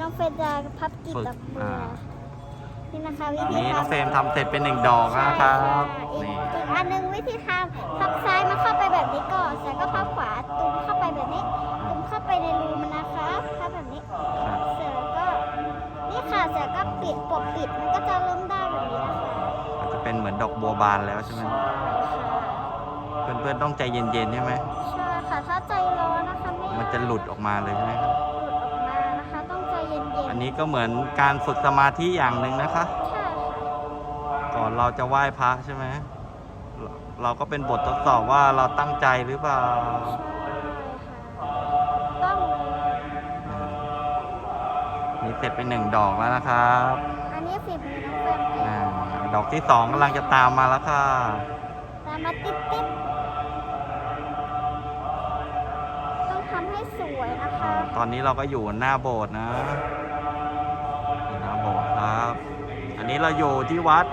น้องเฟรมจะพับกีบฝึกดอกบัวอ่านี่นะคะวิอันธีนี้น้องทำเฟรมทำเสร็จเป็นหนึ่งดอกแล้วนะครับอีกนี่อีกอันหนึงวิธีทำพับซ้ายมาเข้าไปแบบนี้ก่อนเสร็จก็พับขวาตุ้มเข้าไปแบบนี้ ตุ้มเข้าไปในรูมันนะคะพับแบบนี้ครับเสร็จแล้วก็นี่ค่ะเสร็จก็ปิดปกปิดมันก็จะเริ่มได้แบบนี้นะคะก็จะเป็นเหมือนดอกบัวบานแล้วใช่ไหมใช่ค่ะเพื่อนๆต้องใจเย็นๆใช่ไหมใช่ค่ะถ้าใจร้อนนะคะไม่มันจะหลุดออกมาเลยใช่ไหมครับ อันนี้ก็เหมือนการฝึกสมาธิอย่างหนึ่งนะคะใช่ค่ะก่อนเราจะไหว้พระใช่ไหมเราเราก็เป็นบททดสอบว่าเราตั้งใจหรือเปล่าใช่ค่ะต้องอ่านี่เสร็จไปหนึ่งดอกแล้วนะครับอันนี้ฝีมือน้องเฟรมเองอ่าดอกที่สองกำลังจะตามมาแล้วค่ะตามมาติ๊บติ๊บต้องทำให้สวยนะคะ ตอนนี้เราก็อยู่หน้าโบสถ์นะ นนี้เราอยู่ที่วัด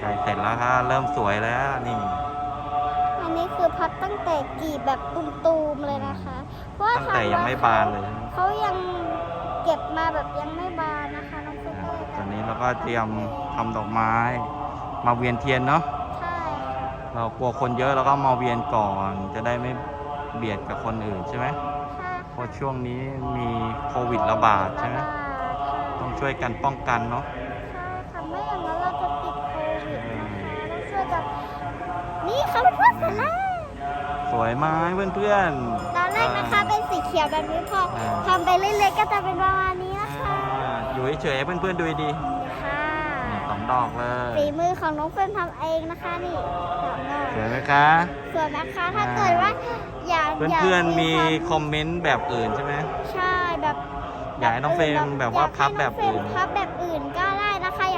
ไก่เสร็จแล้วค่ะเริ่มสวยแล้วนี่อันนี้คือพับตั้งแต่กรีบแบบตูมๆเลยนะคะ เพราะว่าตั้งแต่ยังไม่บานเลยใช่ไหมเขายังเก็บมาแบบยังไม่บานนะคะ น้องเฟรมอ่าก็เลยตอนนี้เราก็เตรียมทำดอกไม้ มาเวียนเทียนเนาะใช่ค่ะเรากลัวคนเยอะเราก็มาเวียนก่อน จะได้ไม่เบียดกับคนอื่นใช่ไหมใช่เพราะช่วงนี้มีโควิดระบาดใช่ไหมระบาดค่ะต้องช่วยกันป้องกันเนาะใช่ค่ะไม่อย่างนั้นเราจะติดโควิดนะคะต้องช่วยกันนี่ค่ะเพื่อนๆเสร็จแล้วสวยไหมเพื่อนๆตอนแรกนะคะเป็นสี เขียวแบบนี้พออ่าทำไปเรื่อยๆก็จะเป็นประมาณนี้นะคะอ่าอยู่เฉยๆให้เพื่อนๆดูดีนี่ค่ะนี่สองดอกเลยฝีมือของน้องเฟิร์นทำเองนะคะนี่สองดอกสวยไหมคะ ส่วนนะคะถ้าเกิดว่าอยากเพื่อนๆมีความคอมเมนต์แบบอื่นใช่ไหม ใช่แบบอยากให้น้องเฟรมแบบว่าพับแบบอื่นยากให้งเฟรมพับแบบอื่นก็ได้นะ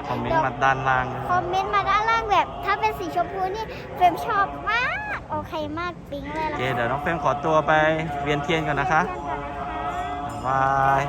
คะอยากคอมเมนต์มาด้านล่างด้วยคอมเมนต์มาด้านล่างแบบ ถ้าเป็นสีชมพูนี่เฟรมชอบมาก โอเคมากปิ๊งเลยโอละเคเดี๋ยวน้องเฟรมขอตัวไปเวียนเทียนก่อนนะคะเพื่อนๆก่อนนะคะบ๊ายบาย